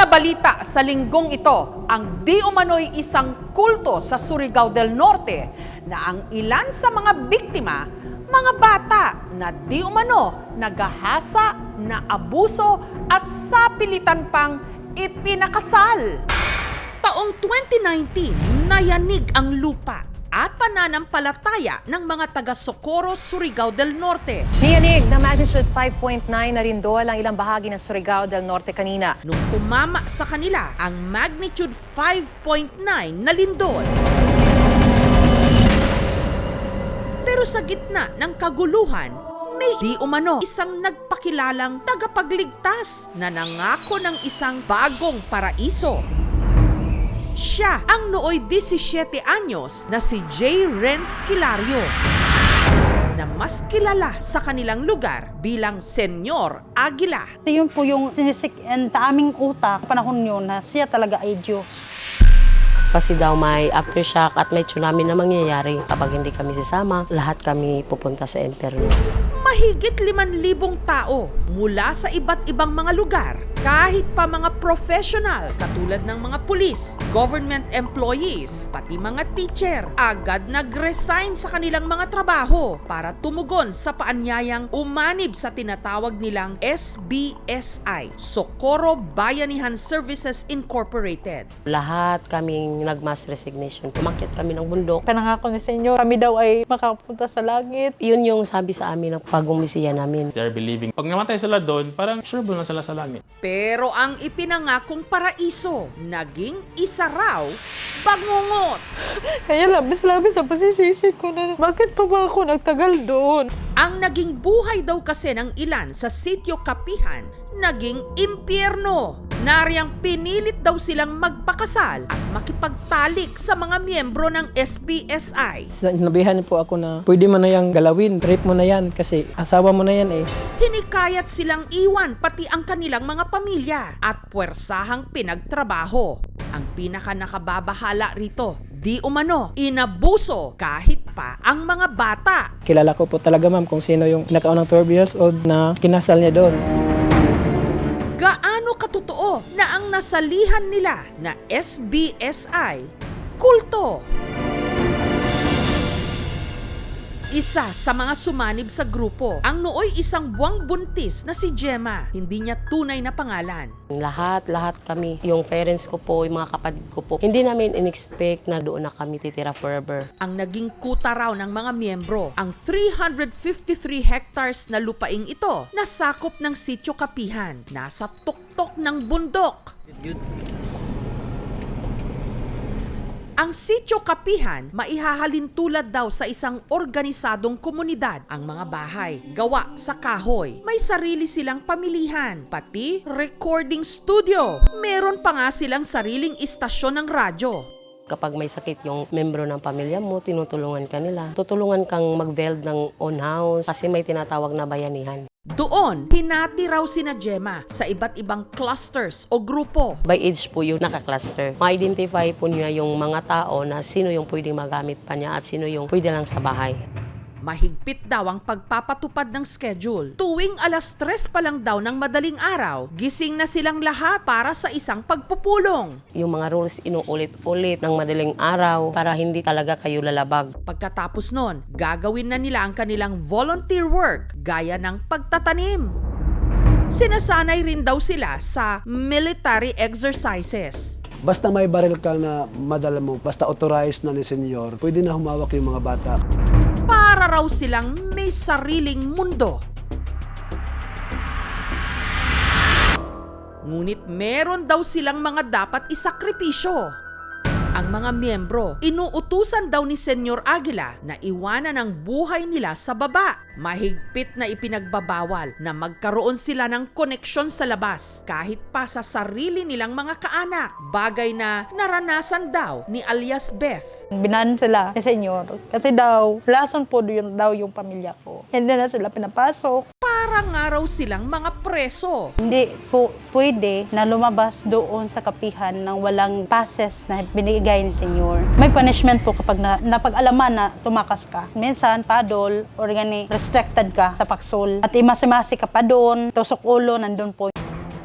nabalita sa linggong ito ang di umano'y isang kulto sa Surigao del Norte na ang ilan sa mga biktima, mga bata na di umano nagahasa, na abuso at sapilitan pang ipinakasal. Taong 2019, nayanig ang lupa at pananampalataya ng mga taga Socorro, Surigao del Norte. Niyanig na magnitude 5.9 na rindol ang ilang bahagi ng Surigao del Norte kanina. nung tumama sa kanila ang magnitude 5.9 na lindol. Pero sa gitna ng kaguluhan, may di umano isang nagpakilalang tagapagligtas na nangako ng isang bagong paraiso. Siya ang nooy 17 anyos na si J. Renz Kilario na mas kilala sa kanilang lugar bilang Senyor Aguila. Yun po yung sinisik and sa aming utak, panahon yun na siya talaga ay Diyos. Kasi daw may aftershock at may tsunami na mangyayari kapag hindi kami sisama, lahat kami pupunta sa emperno. Mahigit 5,000 tao mula sa iba't ibang mga lugar, kahit pa mga professional katulad ng mga pulis, government employees, pati mga teacher, agad nag-resign sa kanilang mga trabaho para tumugon sa paanyayang umanib sa tinatawag nilang SBSI, Socorro Bayanihan Services Incorporated. Lahat kaming nag-mass resignation. Tumakit kami ng bundok. Pinangako ni Senyor, kami daw ay makapunta sa langit. Yun yung sabi sa amin ng pagumisiya namin. They're believing. Pag namatay sila doon, parang sure na sila sa langit. Pero ang ipinangakong paraiso, naging isa raw, bangungot. Kaya labis-labis ang pasisisi ko na, bakit pa ba ako nagtagal doon? Ang naging buhay daw kasi ng ilan sa sityo Kapihan, naging impyerno. Nariyang pinilit daw silang magpakasal at makipagtalik sa mga miyembro ng SBSI. Sinabihan po ako na pwede mo na yan galawin, rape mo na yan kasi asawa mo na yan eh. Hinikayat silang iwan pati ang kanilang mga pamilya at puwersahang pinagtrabaho. Ang pinaka nakababahala rito, di umano, inabuso kahit pa ang mga bata. Kilala ko po talaga ma'am kung sino yung nakaunang 12 years old na kinasal niya doon. Gaano katotoo na ang nasalihan nila na SBSI kulto? Isa sa mga sumanib sa grupo, ang nooy isang buwang buntis na si Gemma. Hindi niya tunay na pangalan. Lahat, lahat kami, yung parents ko po, yung mga kapatid ko po, hindi namin in-expect na doon na kami titira forever. Ang naging kuta raw ng mga miyembro, ang 353 hectares na lupaing ito na sakop ng sityo Kapihan, nasa tuktok ng bundok. Ang sityo Kapihan, maihahalin tulad daw sa isang organisadong komunidad. Ang mga bahay, gawa sa kahoy. May sarili silang pamilihan, pati recording studio. Meron pa nga silang sariling istasyon ng radyo. Kapag may sakit yung membro ng pamilya mo, tinutulungan ka nila. Tutulungan kang mag-veld ng own house kasi may tinatawag na bayanihan. Doon, hinati raw sina Gemma sa iba't ibang clusters o grupo. By age po yung nakakluster. Ma-identify po niya yung mga tao na sino yung pwedeng magamit pa niya at sino yung pwede lang sa bahay. Mahigpit daw ang pagpapatupad ng schedule. Tuwing alas tres pa lang daw ng madaling araw, gising na silang lahat para sa isang pagpupulong. Yung mga rules inuulit-ulit ng madaling araw para hindi talaga kayo lalabag. Pagkatapos nun, gagawin na nila ang kanilang volunteer work gaya ng pagtatanim. Sinasanay rin daw sila sa military exercises. Basta may baril ka na madala mo, basta authorized na ni senyor, pwede na humawak yung mga bata. Para raw silang may sariling mundo. Ngunit meron daw silang mga dapat isakripisyo. Ang mga miyembro, inuutusan daw ni Senyor Aguila na iwanan ang buhay nila sa baba. Mahigpit na ipinagbabawal na magkaroon sila ng koneksyon sa labas kahit pa sa sarili nilang mga kaanak. Bagay na naranasan daw ni alias Beth. Binan sila ni Senyor. Kasi daw, lason po yun daw yung pamilya ko. Hindi na sila pinapasok. Para nga raw silang mga preso. Hindi po pwede na lumabas doon sa kapihan ng walang passes na binigay ni Senyor. May punishment po kapag na, napag-alaman na tumakas ka. Minsan, padol, or gani, restricted ka sa paksol. At imasimasi ka pa doon, tusok ulo, nandun po.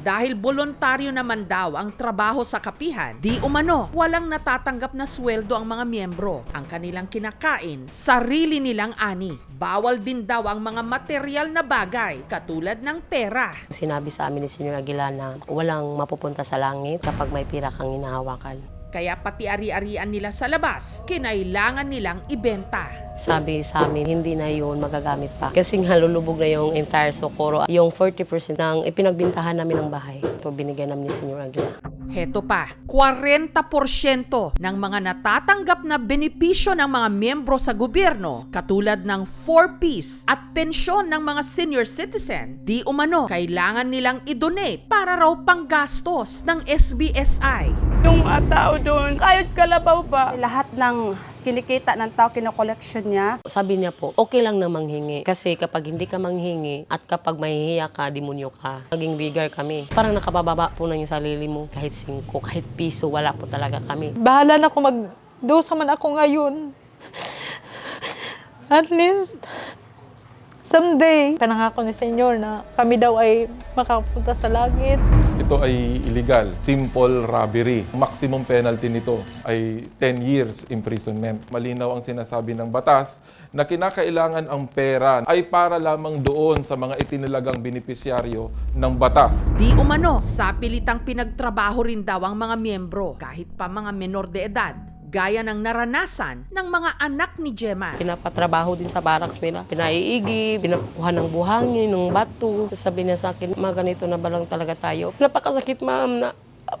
Dahil voluntaryo naman daw ang trabaho sa kapihan, di umano walang natatanggap na sweldo ang mga miyembro. Ang kanilang kinakain, sarili nilang ani. Bawal din daw ang mga material na bagay katulad ng pera. Sinabi sa amin ni Senyor Aguila na walang mapupunta sa langit kapag may pira kang hinahawakan. Kaya pati ari-arian nila sa labas, kinailangan nilang ibenta. Sabi sa amin, hindi na yun magagamit pa. Kasi nga lulubog na yung entire Socorro. Yung 40% ng ipinagbintahan namin ng bahay, ito binigyan namin ni Senyor Aguila. Heto pa, 40% ng mga natatanggap na benepisyo ng mga miyembro sa gobyerno, katulad ng 4Ps at pensyon ng mga senior citizen, di umano kailangan nilang i-donate para raw panggastos ng SBSI. Yung mga tao doon, kahit kalabaw pa. Lahat ng kinikita ng tao, kinokoleksyon niya. Sabi niya po, okay lang na manghingi. Kasi kapag hindi ka manghingi at kapag mahihiya ka, demonyo ka. Naging bigger kami. Parang nakabababa po na yung sarili mo. Kahit singko, kahit piso, wala po talaga kami. Bahala na kung magdusa man ako ngayon. At least, someday, panangako ni Senyor na kami daw ay makapunta sa langit. Ito ay illegal. Simple robbery. Maximum penalty nito ay 10 years imprisonment. Malinaw ang sinasabi ng batas na kinakailangan ang pera ay para lamang doon sa mga itinilagang benepisyaryo ng batas. Di umano, sa pilitang pinagtrabaho rin daw ang mga miyembro, kahit pa mga menor de edad, gaya ng naranasan ng mga anak ni Gemma. Pinapatrabaho din sa barracks nila. Pinaiigi, pinakuha ng buhangin, ng bato. Sabi niya sa akin, mga ganito na ba lang talaga tayo? Napakasakit ma'am na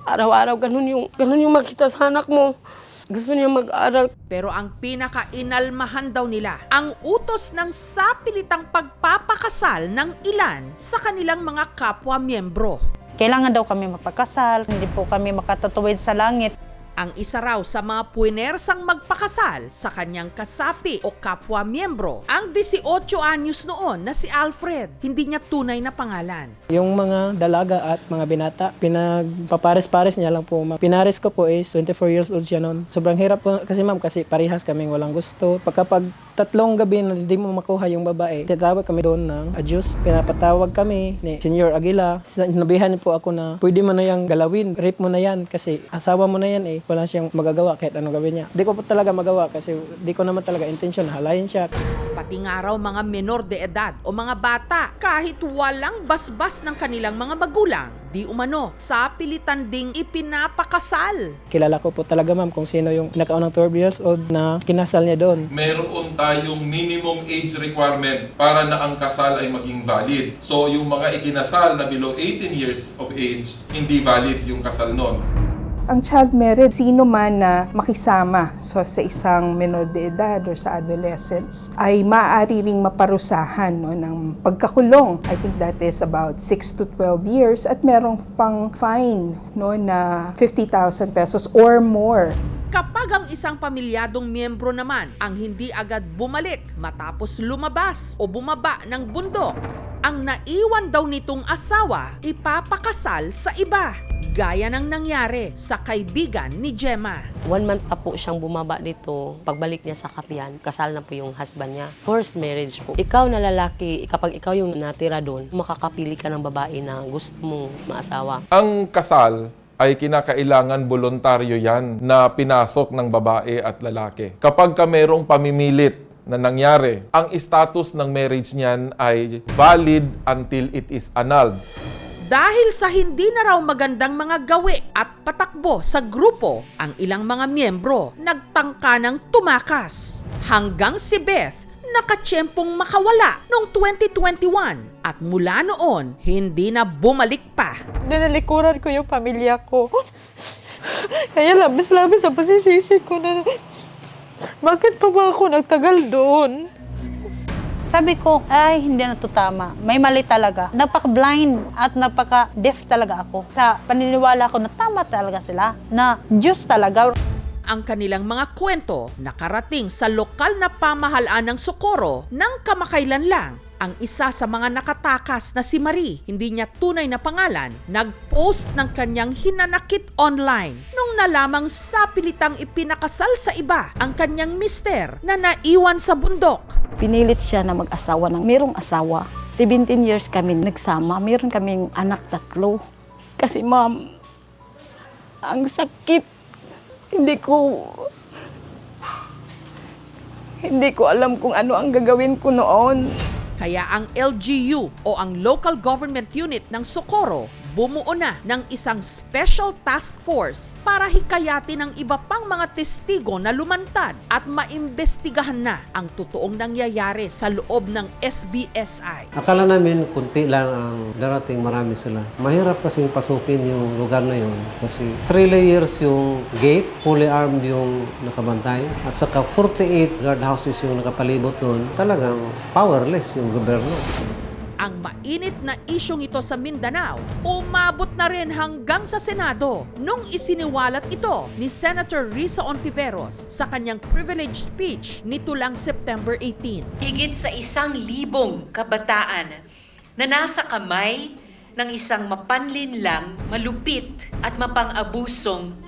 araw-araw ganun yung, ganun yung makita sa anak mo. Gusto niya mag-aral. Pero ang pinaka-inalmahan daw nila, ang utos ng sapilitang pagpapakasal ng ilan sa kanilang mga kapwa-miyembro. Kailangan daw kami magpakasal, hindi po kami makatatuwid sa langit. Ang isa raw sa mga puwenersang magpakasal sa kanyang kasapi o kapwa-miyembro, ang 18 anyos noon na si Alfred, hindi niya tunay na pangalan. Yung mga dalaga at mga binata, pinagpapares-pares niya lang po. Pinares ko po is 24 years old siya noon. Sobrang hirap po kasi ma'am kasi parehas kaming walang gusto. Pagkapag tatlong gabi na hindi mo makuha yung babae, tinatawag kami doon ng adjust. Pinapatawag kami ni Senyor Aguila. Sinabihan po ako na pwede mo na yung galawin, rape mo na yan kasi asawa mo na yan eh. Wala siyang magagawa kahit anong gawin niya. Di ko po talaga magawa kasi di ko naman talaga intention na halayin siya. Pati nga raw mga menor de edad o mga bata, kahit walang basbas ng kanilang mga magulang, di umano, sa pilitan ding ipinapakasal. Kilala ko po talaga ma'am kung sino yung nakaunang 12 years old na kinasal niya doon. Meron tayong minimum age requirement para na ang kasal ay maging valid. So yung mga ikinasal na below 18 years of age, hindi valid yung kasal nun. Ang child marriage, sino man na makisama so, sa isang menor de edad or sa adolescents ay maaari ring maparusahan no, ng pagkakulong. I think that is about 6 to 12 years at merong pang fine no, na 50,000 pesos or more. Kapag ang isang pamilyadong miyembro naman ang hindi agad bumalik matapos lumabas o bumaba ng bundok, ang naiwan daw nitong asawa ipapakasal sa iba. Gaya ng nangyari sa kaibigan ni Gemma. One month pa po siyang bumaba dito. Pagbalik niya sa kapihan, kasal na po yung husband niya. Forced marriage po. Ikaw na lalaki, kapag ikaw yung natira doon, makakapili ka ng babae na gusto mong maasawa. Ang kasal ay kinakailangan voluntaryo yan na pinasok ng babae at lalaki. Kapag ka merong pamimilit na nangyari, ang status ng marriage niyan ay valid until it is annulled. Dahil sa hindi na raw magandang mga gawi at patakbo sa grupo, ang ilang mga miyembro nagtangka ng tumakas. Hanggang si Beth nakatsyempong makawala noong 2021 at mula noon hindi na bumalik pa. Dinalikuran ko yung pamilya ko. Kaya labis-labis ang pasisisi ko na bakit pa ba ako nagtagal doon? Sabi ko, ay, hindi na to tama. May mali talaga. Napaka-blind at napaka-deaf talaga ako. Sa paniniwala ko na tama talaga sila. Na Diyos talaga. Ang kanilang mga kwento nakarating sa lokal na pamahalaan ng Socorro ng kamakailan lang. Ang isa sa mga nakatakas na si Marie, hindi niya tunay na pangalan, nag-post ng kanyang hinanakit online nung nalamang sapilitang ipinakasal sa iba ang kanyang mister na naiwan sa bundok. Pinilit siya na mag-asawa ng merong asawa. 17 years kami nagsama, meron kaming anak tatlo. Kasi ma'am, ang sakit. Hindi ko... Hindi ko alam kung ano ang gagawin ko noon. Kaya ang LGU o ang Local Government Unit ng Socorro bumuo na ng isang special task force para hikayatin ang iba pang mga testigo na lumantad at maimbestigahan na ang totoong nangyayari sa loob ng SBSI. Akala namin kunti lang ang darating, marami sila. Mahirap kasing pasukin yung lugar na yun kasi three layers yung gate, fully armed yung nakabantay at saka 48 guardhouses yung nakapalibot doon. Talagang powerless yung gobyerno. Ang mainit na isyong ito sa Mindanao, umabot na rin hanggang sa Senado nung isiniwalat ito ni Senator Risa Ontiveros sa kanyang privilege speech nito lang September 18. Higit sa isang libong kabataan na nasa kamay ng isang mapanlinlang, malupit at mapang-abusong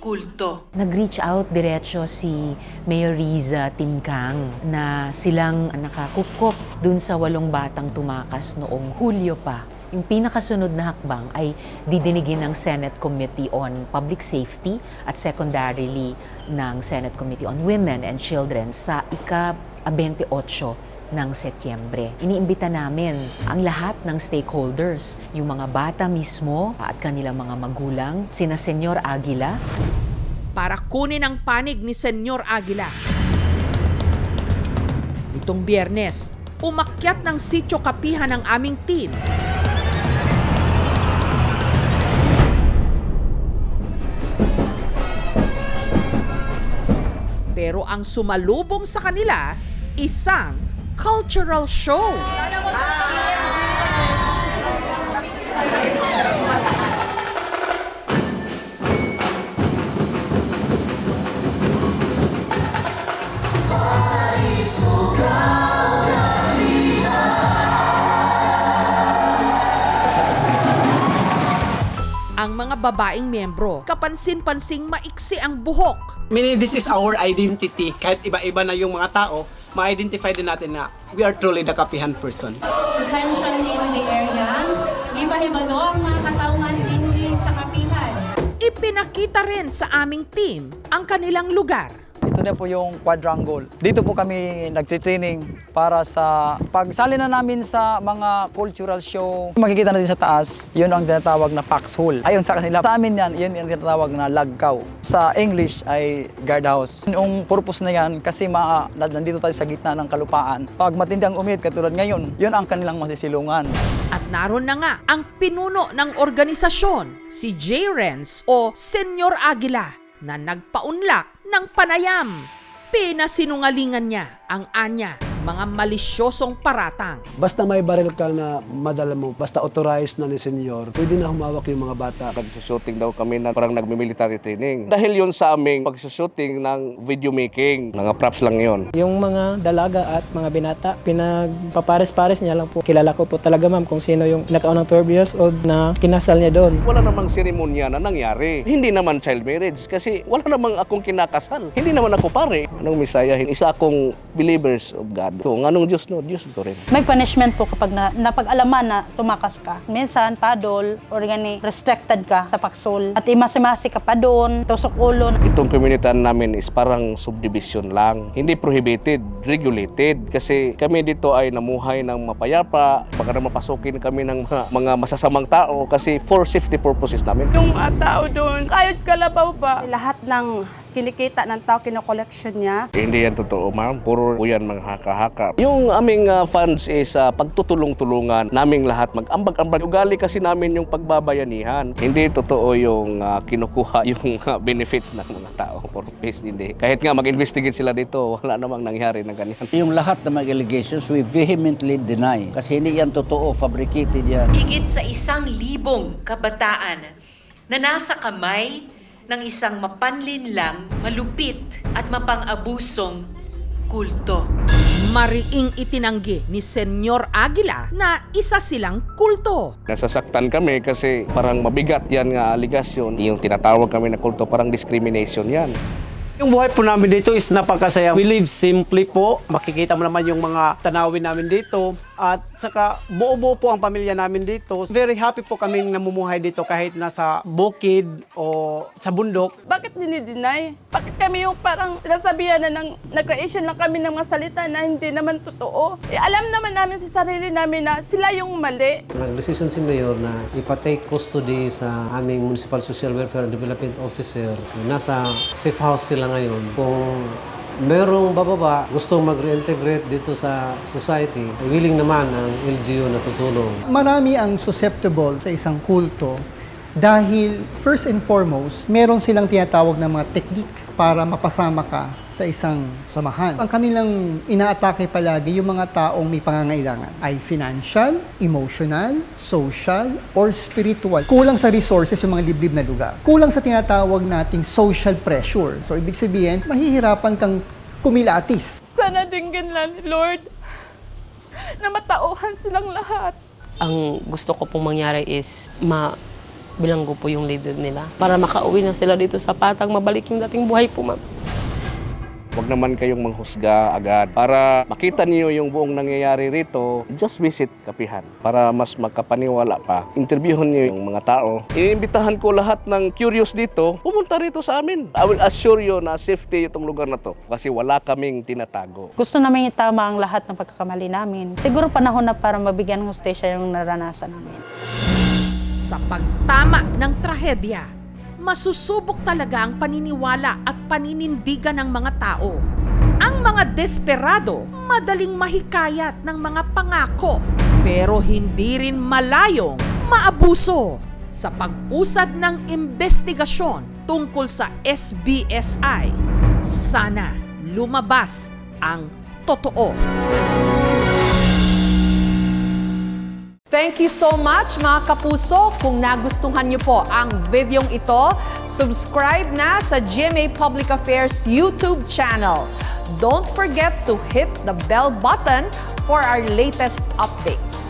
kulto. Nag-reach out diretso si Mayor Riza Timkang na silang nakakupkop dun sa walong batang tumakas noong Hulyo pa. Yung pinakasunod na hakbang ay didinigin ng Senate Committee on Public Safety at secondarily ng Senate Committee on Women and Children sa ika-28 ng Setyembre. Iniimbita namin ang lahat ng stakeholders, yung mga bata mismo at kanilang mga magulang, sina Senyor Aguila, para kunin ang panig ni Senyor Aguila. Nitong biyernes, umakyat ng sityo kapihan ng aming team. Pero ang sumalubong sa kanila, isang cultural show. Ang mga babaeng miyembro, kapansin-pansing maiksi ang buhok. Meaning this is our identity. Kahit iba-iba na yung mga tao, ma-identify din natin na we are truly the kapihan person. Attention in the area. Iba-iba do ang mga katauhan din sa kapihan. Ipinakita rin sa aming team ang kanilang lugar. Ito na po yung quadrangle. Dito po kami nagtitraining para sa pagsali na namin sa mga cultural show. Makikita natin sa taas, yun ang tinatawag na foxhole. Ayon sa kanila, sa amin yan, yun ang tinatawag na lagkaw. Sa English ay guardhouse. Yung purpose na yan, kasi ma, na- nandito tayo sa gitna ng kalupaan. Pag matindi ang uminit, katulad ngayon, yun ang kanilang masisilungan. At naroon na nga ang pinuno ng organisasyon, si J. Renz o Senyor Aguila, na nagpaunlak ng panayam. Pinasinungalingan niya ang anya, mga malisyosong paratang. Basta may baril ka na madala mo, basta authorized na ni senyor, pwede na humawak yung mga bata. Nagsushooting daw kami na parang nagmi-military training. Dahil yun sa aming pagsushooting ng video making. Mga props lang yun. Yung mga dalaga at mga binata, pinagpapares-pares niya lang po. Kilala ko po talaga ma'am kung sino yung nakaunang 12 years old na kinasal niya doon. Wala namang seremonya na nangyari. Hindi naman child marriage kasi wala namang akong kinakasal. Hindi naman ako pare. Anong misaya? Isa akong believers of God. Kung anong Diyos no, Diyos ko rin. May punishment po kapag na, napag-alaman na tumakas ka. Minsan, padol, or gani, restricted ka sa paksol. At imasi-masi ka pa doon, tusok ulo. Itong komunidad namin is parang subdivision lang. Hindi prohibited, regulated. Kasi kami dito ay namuhay ng mapayapa. Baka na mapasukin kami ng mga, mga masasamang tao kasi for safety purposes namin. Yung mga tao doon, kahit kalabaw pa. Lahat ng kinikita ng tao, kinokoleksyon niya. Hindi yan totoo, ma'am. Puro po yan mga haka-haka. Yung aming ah, funds is ah, pagtutulong-tulungan naming lahat. Mag-ambag-ambag. Ugali kasi namin yung pagbabayanihan. Hindi totoo yung ah, kinukuha yung ah, benefits ng mga tao. For peace, hindi. Kahit nga mag-investigate sila dito, wala namang nangyari na ganyan. Yung lahat ng mga allegations, we vehemently deny. Kasi hindi yan totoo, fabricated yan. Higit sa isang libong kabataan na nasa kamay ng isang mapanlinlang, malupit at mapang-abusong kulto. Mariing itinanggi ni Senyor Aguila na isa silang kulto. Nasasaktan kami kasi parang mabigat yan nga aligasyon. Yung tinatawag kami na kulto, parang discrimination yan. Yung buhay po namin dito is napakasaya. We live simply po. Makikita mo naman yung mga tanawin namin dito. At saka buo-buo po ang pamilya namin dito. Very happy po kaming namumuhay dito kahit nasa bukid o sa bundok. Bakit dinideny? Bakit kami yung parang sinasabihan na ng nag-creation lang kami ng mga salita na hindi naman totoo? Eh, alam naman namin sa sarili namin na sila yung mali. Nag-decision si Mayor na ipatake custody sa aming Municipal Social Welfare and Development Officer. So, nasa safe house sila ngayon. Kung merong bababa, gusto mag-reintegrate dito sa society, willing naman ang LGU na tutulong. Marami ang susceptible sa isang kulto dahil first and foremost, meron silang tinatawag na mga technique para mapasama ka sa isang samahan. Ang kanilang inaatake palagi yung mga taong may pangangailangan ay financial, emotional, social, or spiritual. Kulang sa resources yung mga liblib na lugar. Kulang sa tinatawag nating social pressure. So, ibig sabihin, mahihirapan kang kumilatis. Sana dinggan lang Lord na matauhan silang lahat. Ang gusto ko pong mangyari is ma bilanggo po yung leader nila para makauwi na sila dito sa patag, mabalik yung dating buhay po, ma'am. Huwag naman kayong manghusga agad. Para makita niyo yung buong nangyayari rito, just visit Kapihan para mas magkapaniwala pa. Interviewin niyo yung mga tao. Iniimbitahan ko lahat ng curious dito, pumunta rito sa amin. I will assure you na safety itong lugar na to kasi wala kaming tinatago. Gusto namin itama ang lahat ng pagkakamali namin. Siguro panahon na para mabigyan ng hustisya yung naranasan namin. Sa pagtama ng trahedya, masusubok talaga ang paniniwala at paninindigan ng mga tao. Ang mga desperado, madaling mahikayat ng mga pangako, pero hindi rin malayong maabuso. Sa pag-usad ng investigasyon tungkol sa SBSI, sana lumabas ang totoo. Thank you so much mga kapuso. Kung nagustuhan niyo po ang videong ito, subscribe na sa GMA Public Affairs YouTube channel. Don't forget to hit the bell button for our latest updates.